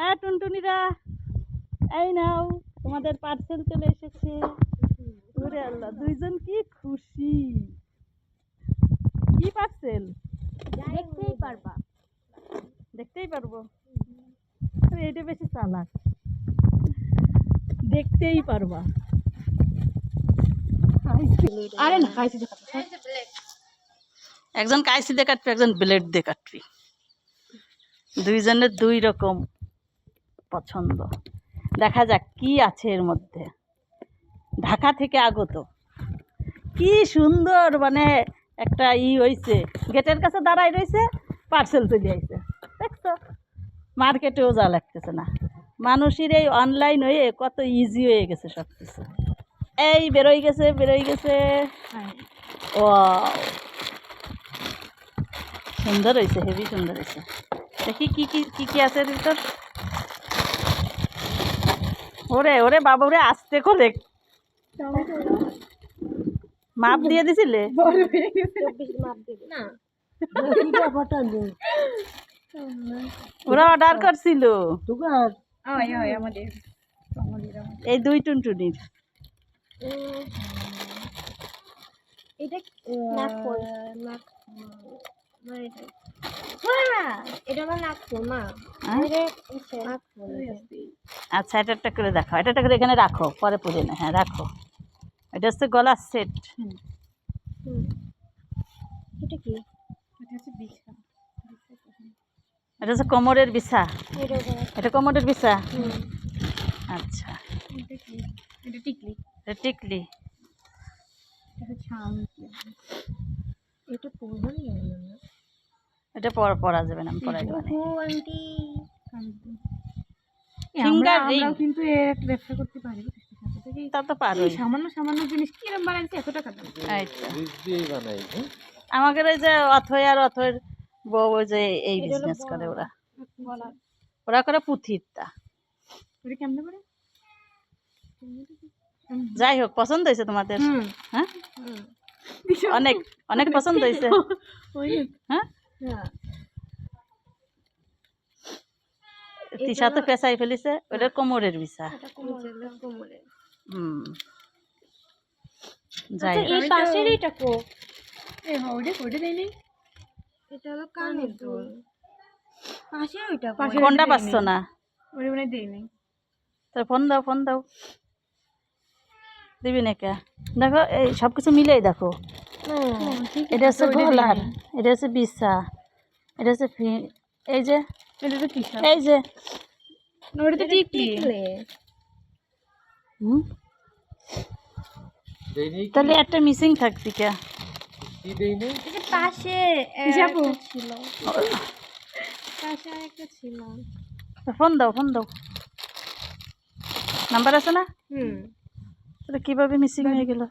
এ টুনটুনিরা এই নাও তোমাদের পার্সেল চলে এসেছে। ওরে আল্লাহ দুইজন কি খুশি। কি পার্সেল দেখতেই পারবা। দেখতেই পারব। এটা বেশি চালাক। দেখতেই পারবা। আরে না খাইছি একজন কাইসি দিয়ে কাটবি একজন ব্লেড দিয়ে কাটবি। দুইজনের দুই রকম। পছন্দ। দেখা যাক কি আছে এর মধ্যে। ঢাকা থেকে আগত। কি সুন্দর মানে একটা ই হইছে। গেটের কাছে দাঁড়াই রয়েছে পার্সেল চলে আইছে। দেখছ? মার্কেটেও যা লাগতেছে না। মানুষের এই অনলাইন হয়ে কত ইজি হয়ে গেছে সব কিছু এই বেরোই গেছে বেরোই গেছে। ও সুন্দর হয়েছে হেভি সুন্দর হয়েছে দেখি কি কি কি কি আছে ভিতর? ওরে ওরে বাবা ওরে আস্তে করে। মাপ দিয়ে দিছিলে? ওরা অর্ডার করছিল। এই দুই টুনটুনির। এটা নাক ফুল নাক হ্যাঁ? এটা আমার ফুল মা হ্যাঁ? আচ্ছা এটা একটা করে দেখো এটা একটা করে এখানে রাখো পরে পুজো না হ্যাঁ রাখো। এটা হচ্ছে গলার সেট। এটা কি? এটা হচ্ছে কোমরের বিছা। এটা কোমরের বিছা? আচ্ছা। এটা টিকলি। এটা টিকলি। এটা পরা পরা যাবে না ও আন্টি। ফিঙ্গার আমরাও কিন্তু এর ব্যবসা করতে পারি বুঝতে সাথে থেকে তা তো পারোই। সামান্য সামান্য জিনিস কিরম বানাইছে এত টাকা দাম? এই তো। বীজ দিয়েই বানাই হ্যাঁ? আমাদের এই যে অথয় আর অথয়ের বউ ওই যে এই বিজনেস করে ওরা। ওরা করে পুঁথিরটা। কেমনে করে? যাই হোক পছন্দ হয়েছে তোমাদের? হ্যাঁ? অনেক অনেক পছন্দ হয়েছে। হ্যাঁ। হ্যাঁ তিশা তো পেঁচাই ফেলিছে ওটা কোমরের বিছা। এটা কোমরে কোমরে হুম। যাই এই পাশের এটা কো। এ হৌডে কোডে দেই এটা হলো কানের দুল। পাশে ওইটা কোনটা পাচ্ছ না। মানে ফোন দাও ফোন দাও। দিবি না কে দেখো এই সব কিছু মিলেই দেখো। এটা হচ্ছে গলার এটা হচ্ছে বিছা। এটা হচ্ছে ফি- এই যে এটা তো কিসা এই যে। ওটা তো টিকলি। হুম? দেই নেই কি? তাহলে একটা মিসিং থাকছি কে কি দেই নেই এটা পাশে ছিল। পাশে একটা ছিল। ফোন দাও ফোন দাও। নাম্বার আছে না? হুম। তাহলে কীভাবে মিসিং হয়ে গেল?